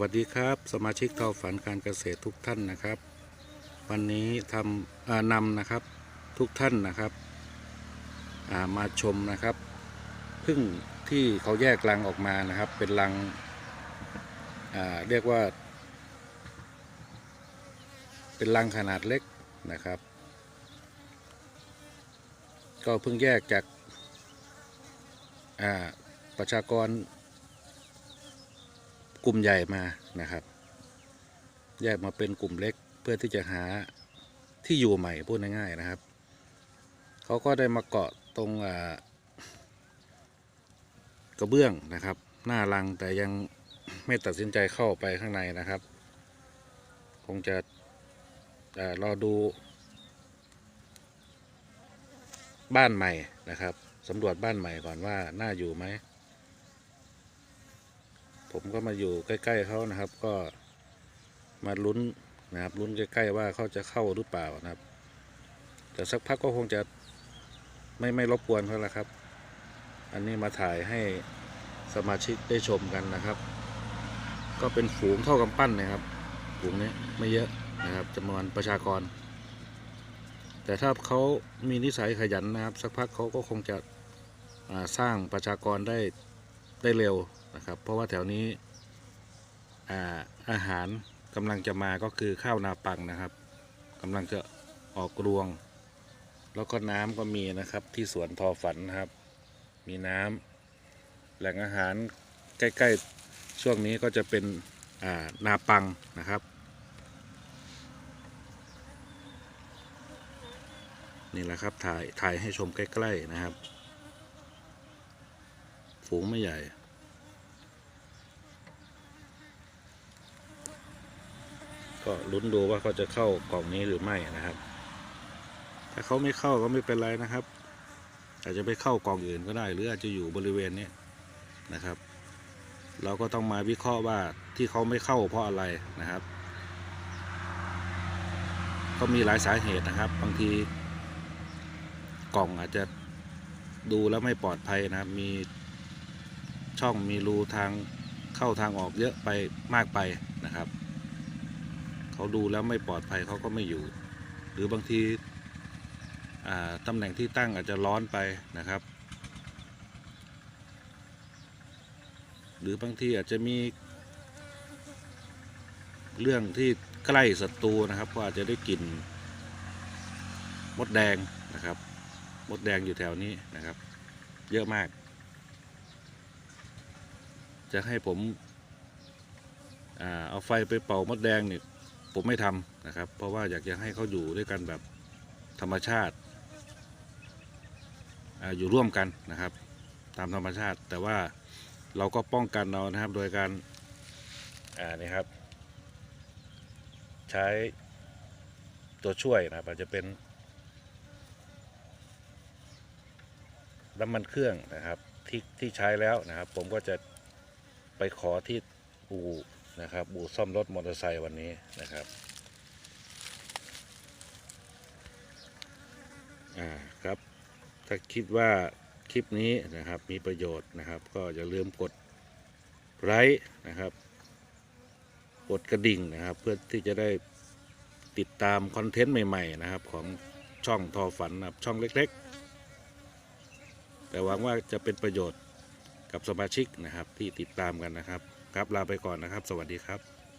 วัสดีครับ สมาชิกทอฝันการเกษตรทุกท่านนะครับ วันนี้ทำอ่านำนะครับทุกท่านนะครับามาชมนะครับพึ่งที่เขาแยกรังออกมานะครับ เป็นรังเรียกว่า เป็นรังขนาดเล็กนะครับ ก็เพิ่งแยกจากาประชากร กลุ่มใหญ่มานะครับ แยกมาเป็นกลุ่มเล็กเพื่อที่จะหาที่อยู่ใหม่พูดง่ายๆนะครับ เขาก็ได้มาเกาะตรงกระเบื้องนะครับ หน้ารังแต่ยังไม่ตัดสินใจเข้าไปข้างในนะครับ คงจะรอดูบ้านใหม่นะครับสำรวจบ้านใหม่ก่อนว่าน่าอยู่ไหม ผมก็มาอยู่ใกล้ ๆเขานะครับ ก็มาลุ้นนะครับลุ้นใกล้ ๆ ว่าเขาจะเข้าหรือเปล่านะครับ แต่สักพักก็คงจะไม่ไม่รบกวนเขาล้วครับ อันนี้มาถ่ายให้สมาชิกได้ชมกันนะครับ ก็เป็นฝูงเท่ากำปั้นนะครับฝูงนี้ไม่เยอะนะครับจำนวนประชากร แต่ถ้าเขามีนิสัยขยันนะครับ สักพักเขาก็คงจะสร้างประชากรได้ได้เร็ว นะครับ เพราะว่าแถวนี้อาอาหารกำลังจะมาก็คือข้าวนาปังนะครับกำลังจะออกรวง แล้วก็น้ำก็มีนะครับที่สวนทอฝันนะครับ มีน้ำแหล่งอาหารใกล้ๆช่วงนี้ก็จะเป็นานาปังนะครับนี่แหละครับถ่ายถ่ายให้ชมใกล้ ๆนะครับ ฝูงไม่ใหญ่ ก็ลุ้นดูว่าเขาจะเข้ากล่องนี้หรือไม่นะครับ ถ้าเขาไม่เข้าก็ไม่เป็นไรนะครับ อาจจะไปเข้ากล่องอื่นก็ได้ หรืออาจจะอยู่บริเวณนี้นะครับ เราก็ต้องมาวิเคราะห์ว่าที่เขาไม่เข้าเพราะอะไรนะครับ ก็มีหลายสาเหตุนะครับ บางทีกล่องอาจจะดูแล้วไม่ปลอดภัยนะครับ มีช่องมีรูทางเข้าทางออกเยอะไปมากไปนะครับ เขาดูแล้วไม่ปลอดภัยเขาก็ไม่อยู่ หรือบางทีตำแหน่งที่ตั้งอาจจะร้อนไปนะครับ หรือบางทีอาจจะมีเรื่องที่ใกล้ศัตรูนะครับก็อาจจะได้กลิ่นมดแดงนะครับ มดแดงอยู่แถวนี้นะครับ เยอะมาก จะให้ผมอเอาไฟไปเป่ามดแดงเนี่ย ผมไม่ทำนะครับ เพราะว่าอยากจะให้เขาอยู่ด้วยกันแบบธรรมชาติอยู่ร่วมกันนะครับ ตามธรรมชาติ แต่ว่าเราก็ป้องกันเรานะครับโดยการอ่านี่ครับ ใช้ตัวช่วยนะครับอาจจะเป็นน้ำมันเครื่องนะครับที่ที่ใช้แล้วนะครับ ผมก็จะไปขอที่อู่ นะครับบูซ่อมรถมอเตอร์ไซค์วันนี้นะครับอ่าครับ ถ้าคิดว่าคลิปนี้นะครับมีประโยชน์นะครับ ก็อย่าลืมกดไลค์นะครับ กดกระดิ่งนะครับ เพื่อที่จะได้ติดตามคอนเทนต์ใหม่ ๆ นะครับ ของช่องทอฝันนะครับช่องเล็ก ๆ แต่หวังว่าจะเป็นประโยชน์กับสมาชิกนะครับที่ติดตามกันนะครับ ครับลาไปก่อนนะครับ สวัสดีครับ